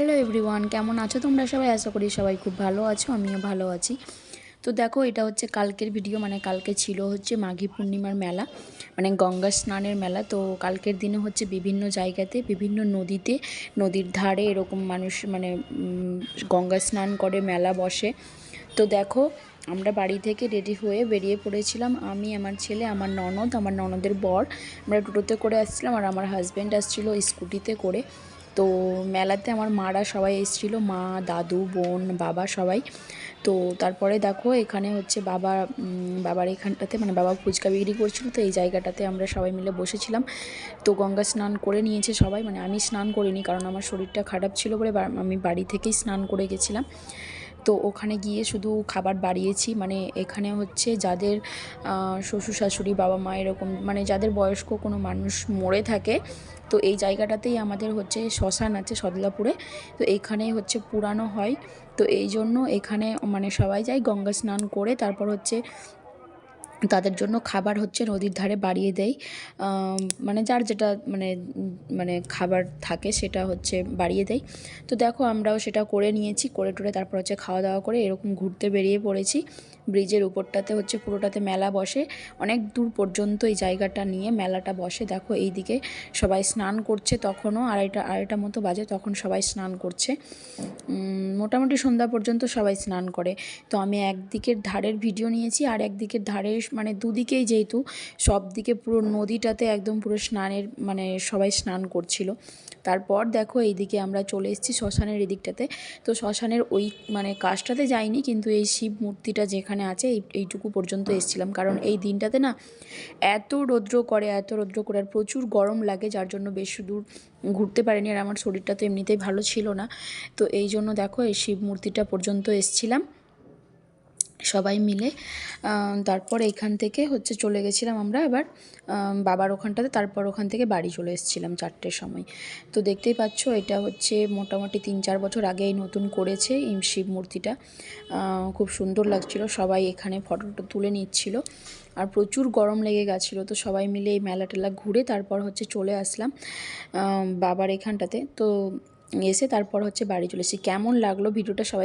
Hello everyone কেমন আছো তোমরা সবাই? আশা করি সবাই খুব ভালো আছো, আমিও ভালো আছি। তো দেখো, এটা হচ্ছে কালকের ভিডিও মানে কালকে ছিল হচ্ছে মাঘী পূর্ণিমার মেলা মানে গঙ্গা স্নানের মেলা। তো কালকের দিনে হচ্ছে বিভিন্ন জায়গাতে, বিভিন্ন নদীতে, নদীর ধারে এরকম মানুষ মানে গঙ্গা স্নান করে, মেলা বসে। তো দেখো, আমরা বাড়ি থেকে রেডি হয়ে বেরিয়ে পড়েছিলাম। আমি, আমার ছেলে, আমার ননদ, আমার ননদের বর। আমরা টোটোতে করে আসছিলাম আর আমার হাজব্যান্ড আসছিল স্কুটিতে করে। তো মেলাতে আমার মারা সবাই এসেছিল, মা, দাদু, বোন, বাবা সবাই। তো তারপরে দেখো এখানে হচ্ছে বাবা বাবার এখানটাতে মানে বাবা ফুচকা বিক্রি করছিল, তো এই জায়গাটাতে আমরা সবাই মিলে বসেছিলাম। তো গঙ্গা স্নান করে নিয়েছে সবাই মানে আমি স্নান করিনি কারণ আমার শরীরটা খারাপ ছিল বলে আমি বাড়ি থেকেই স্নান করে গেছিলাম। তো ওখানে গিয়ে শুধু খাবার বাড়িয়েছি। মানে এখানে হচ্ছে যাদের শ্বশুর শাশুড়ি, বাবা মা এরকম মানে যাদের বয়স্ক কোনো মানুষ মরে থাকে, তো এই জায়গাটাতেই আমাদের হচ্ছে শ্মশান আছে সদলাপুরে। তো এখানে হচ্ছে পুরানো হয়। তো এই জন্য এখানে মানে সবাই যায় গঙ্গা স্নান করে, তারপর হচ্ছে তাদের জন্য খাবার হচ্ছে নদীর ধারে বাড়িয়ে দেয়। মানে যার যেটা মানে মানে খাবার থাকে সেটা হচ্ছে বাড়িয়ে দেয়। তো দেখো আমরাও সেটা করে নিয়েছি, করে টোরে তারপর হচ্ছে খাওয়া দাওয়া করে এরকম ঘুরতে বেরিয়ে পড়েছি। ব্রিজের উপরটাতে হচ্ছে পুরোটাতে মেলা বসে। অনেক দূর পর্যন্ত এই জায়গাটা নিয়ে মেলাটা বসে। দেখো এইদিকে সবাই স্নান করছে তখনও আড়াইটা আড়াইটা মতো বাজে, তখন সবাই স্নান করছে। মোটামুটি সন্ধ্যা পর্যন্ত সবাই স্নান করে। তো আমি একদিকের ধারের ভিডিও নিয়েছি আর একদিকের ধারের মানে দুদিকেই যেহেতু সব দিকে পুরো নদীটাতে একদম পুরো স্নানের মানে সবাই স্নান করছিল। তারপর দেখো এইদিকে আমরা চলে এসেছি শ্মশানের এদিকটাতে। তো শ্মশানের ওই মানে কাজটাতে যাইনি, কিন্তু এই শিব মূর্তিটা যেখানে আছে, এই, এইটুকু পর্যন্ত এসেছিলাম। কারণ এই দিনটাতে না এত রৌদ্র করে, এত রৌদ্র করে, আর প্রচুর গরম লাগে, যার জন্য বেশি দূর ঘুরতে পারিনি, আর আমার শরীরটা তো এমনিতেই ভালো ছিল না। তো এই জন্য দেখো এই শিব মূর্তিটা পর্যন্ত এসছিলাম। সবাই মিলে। তারপর এইখান থেকে হচ্ছে চলে গেছিলাম আমরা এবার বাবার ওখানটাতে, তারপর ওখান থেকে বাড়ি চলে এসেছিলাম চারটের সময়। তো দেখতেই পাচ্ছ এটা হচ্ছে মোটামুটি তিন চার বছর আগেই নতুন করেছে এই শিব মূর্তিটা। খুব সুন্দর লাগছিল, সবাই এখানে ফটোটা তুলে নিচ্ছিল। আর প্রচুর গরম লেগে গেছিল, তো সবাই মিলে এই মেলা টেলা ঘুরে তারপর হচ্ছে চলে আসলাম বাবার এখানটাতে। তো এসে তারপর হচ্ছে বাড়ি চলে এসেছি। কেমন লাগল ভিডিওটা সবাই